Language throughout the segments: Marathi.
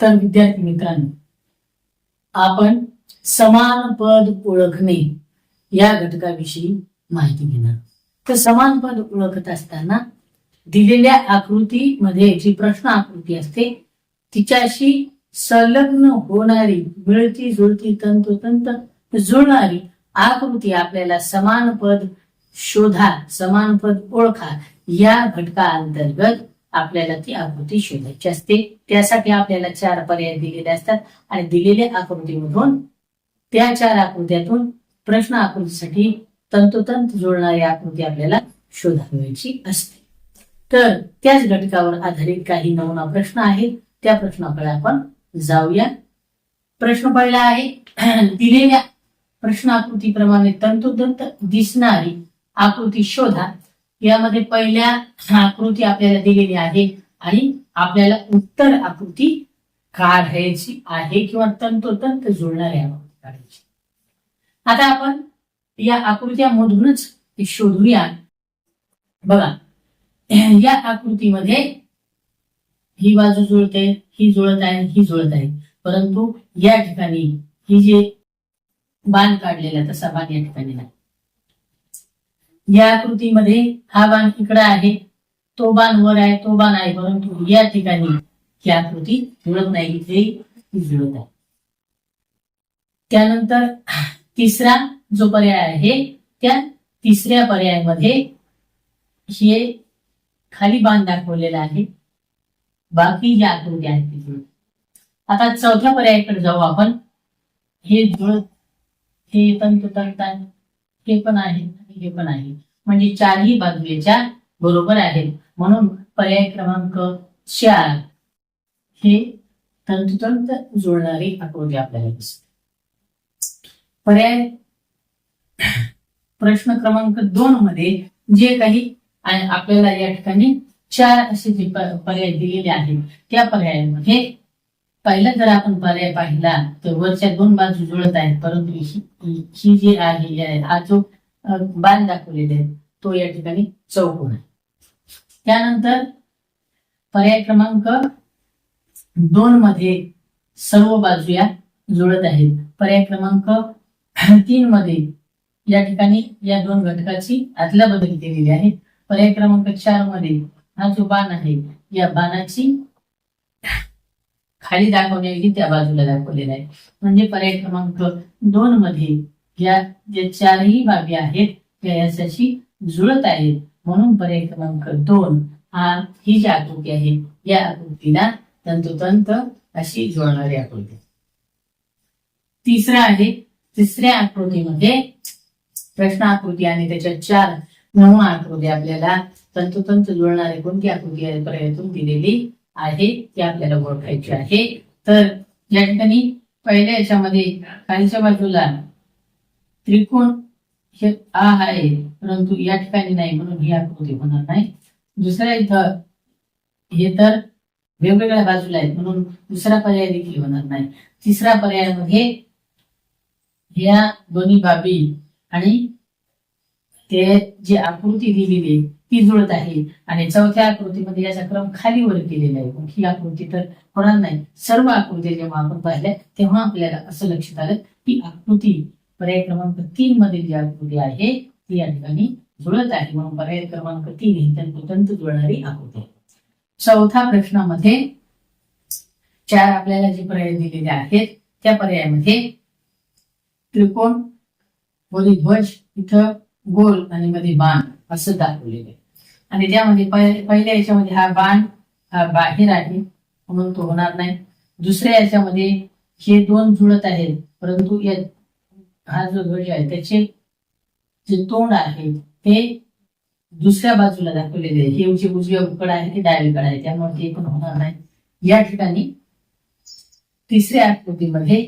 तर विद्यार्थी मित्रांनो आपण समान पद ओळखणे या घटकाविषयी माहिती घेणार. तर समान पद ओळखत असताना दिलेल्या आकृतीमध्ये जी प्रश्न आकृती असते तिच्याशी संलग्न होणारी मिळती जुळती तंतोतंत जुळणारी आकृती आपल्याला समान पद शोधा समान पद ओळखा या घटका अंतर्गत आपल्याला ती आकृती शोधायची असते. त्यासाठी आपल्याला चार पर्याय दिलेले असतात आणि दिलेल्या आकृतीमधून त्या चार आकृत्यातून प्रश्न आकृतीसाठी तंतोतंत जुळणारी आकृती आपल्याला शोधावायची असते. तर त्याच घटकावर आधारित काही नमुना प्रश्न आहेत. त्या प्रश्नाकडे आपण जाऊया. प्रश्न पहिला आहे. दिलेल्या प्रश्न आकृतीप्रमाणे तंतोतंत दिसणारी आकृती शोधा. यामध्ये पहिल्या आकृती आपल्याला दिलेली आहे आणि आपल्याला उत्तर आकृती काढायची आहे किंवा तंतोतंत जुळणारी आकृती काढायची. आता आपण या आकृत्यामधूनच ते शोधूया. बघा या आकृतीमध्ये ही बाजू जुळते ही जुळत आहे ही जुळत आहे. परंतु या ठिकाणी ही जे बाण काढलेला तसा बाण या ठिकाणी नाही. या आकृतीमध्ये हा बाण इकडे आहे तो बाण वर आहे तो बाण आहे. परंतु या ठिकाणी ही आकृती जुळत नाही इथे जुळत आहे. त्यानंतर तिसरा जो पर्याय आहे त्या तिसऱ्या पर्यायामध्ये हे खाली बाण दाखवलेला आहे. बाकी ज्या आकृती आहेत तिथे. जुळत आता चौथ्या पर्यायाकडे जाऊ आपण. हे जुळत हे तंतुतंत हे पण आहे. हे पण आहे. म्हणजे चारही बाजू याच्या बरोबर आहेत. म्हणून पर्याय क्रमांक चार हे तंतुतंत जुळणारी आकृती आपल्याला दिसते. पर्याय प्रश्न क्रमांक दोन मध्ये जे काही आपल्याला या ठिकाणी चार असे जे पर्याय दिलेले आहेत त्या पर्यायामध्ये पहिला जर आपण पर्याय पाहिला तर वरच्या दोन बाजू जुळत आहेत परंतु ही जी आहे हा जो बाण दाखवलेले आहेत. तो या ठिकाणी चौकोन आहे. त्यानंतर पर्याय क्रमांक दोन मध्ये सर्व बाजू या जुळत आहेत. पर्याय क्रमांक तीन मध्ये या ठिकाणी या दोन घटकाची आदला बदल केलेली आहे. पर्याय क्रमांक चारमध्ये हा जो बाण आहे या बाणाची खाली दाखवण्याऐवजी त्या बाजूला दाखवलेला आहे. म्हणजे पर्याय क्रमांक दोन मध्ये या ज्या चारही बाबी आहेत त्या याच्याशी जुळत आहेत. म्हणून पर्याय क्रमांक दोन हा ही जी आकृती आहे या आकृतीला तंतोतंत अशी जुळणारी आकृती. तिसरा आहे तिसऱ्या आकृतीमध्ये प्रश्न आकृती आणि त्याच्या चार नऊ आकृती आपल्याला तंतोतंत जुळणारी कोणती आकृती आहे पर्यायातून दिलेली आहे ती आपल्याला ओळखायची आहे. तर या ठिकाणी पहिल्या याच्यामध्ये खालच्या बाजूला त्रिकोण हे आ आहे परंतु या ठिकाणी नाही म्हणून ही आकृती होणार नाही. दुसऱ्या इथं हे तर वेगवेगळ्या बाजूला आहेत म्हणून दुसरा पर्याय देखील होणार नाही. तिसरा पर्यायामध्ये या दोन्ही बाबी आणि ते जी आकृती दिलेली आहे ती जुळत आहे. आणि चौथ्या आकृतीमध्ये याचा क्रम खाली वर केलेला आहे. मग ही आकृती तर होणार नाही. सर्व आकृती जेव्हा आपण पाहिल्या तेव्हा आपल्याला असं लक्षात आलं की आकृती पर्याय क्रमांक तीन मधील जी आकृती आहे ती या ठिकाणी जुळत आहे. म्हणून पर्याय क्रमांक तीन ही तंतोतंत जुळणारी आकृती चौथा प्रश्नामध्ये चार आपल्याला जे पर्याय दिलेले आहेत त्या पर्यायामध्ये त्रिकोणमध्ये ध्वज इथं गोल आणि मध्ये बाण असं दाखवलेलं आहे. आणि त्यामध्ये पहि- पहिल्या याच्यामध्ये हा बाण हा बाहेर आहे म्हणून तो होणार नाही. दुसऱ्या याच्यामध्ये हे दोन जुळत आहेत परंतु या हा जो ध्वज आहे त्याचे जे तोंड आहे ते दुसऱ्या बाजूला दाखवलेले आहे. हे जे उकड आहे ते डावीकडे आहे. त्यामुळे ते पण होणार नाही. या ठिकाणी तिसऱ्या आकृतीमध्ये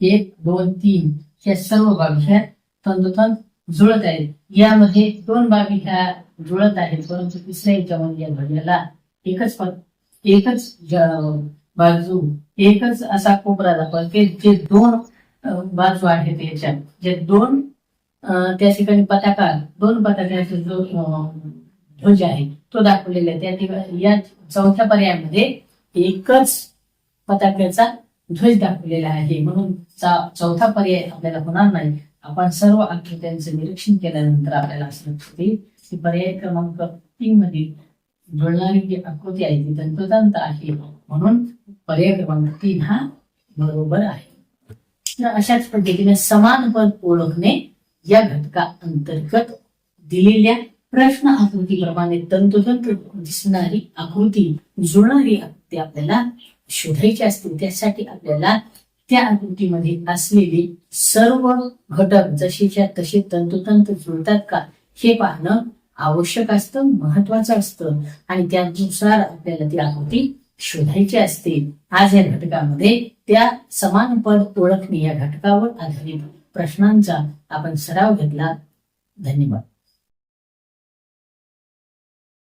एक दोन तीन या सर्व बाबी ह्या तंतोतंत जुळत आहेत. यामध्ये दोन बाबी ह्या जुळत आहेत परंतु तिसऱ्या याच्यामध्ये या ध्वजाला एकच प- एकच बाजू एकच असा कोपरा दाखवला. ते जे दोन बाजू आहेत याच्यात. जे दोन त्या ठिकाणी पताका दोन पताकाचा जो अं, ध्वज आहे तो दाखवलेला आहे. त्या ठिकाणी या चौथ्या पर्यायामध्ये एकच पताक्याचा ध्वज दाखवलेला आहे. म्हणून चा- चौथा पर्याय आपल्याला होणार नाही. आपण सर्व आकृत्यांचं निरीक्षण केल्यानंतर आपल्याला असं लक्षात येईल की पर्याय क्रमांक तीन मधील जुळणारी जी आकृती आहे ती तंतोतंत आहे. म्हणून पर्याय क्रमांक तीन हा बरोबर आहे. प्रश्न अशाच पद्धतीने समान पद ओळखणे या घटका अंतर्गत दिलेल्या प्रश्न आकृतीप्रमाणे तंतोतंत दिसणारी आकृती जुळणारी आकृती आपल्याला शोधायची असते. त्यासाठी आपल्याला त्या आकृतीमध्ये असलेले सर्व घटक जसेच्या तसे तंतोतंत जुळतात का हे पाहणं आवश्यक असतं महत्वाचं असतं. आणि त्यानुसार आपल्याला ती आकृती शोधायचे असतील आज या घटकामध्ये त्या समान पद ओळखणे या घटकावर आधारित प्रश्नांचा आपण सराव घेतला. धन्यवाद.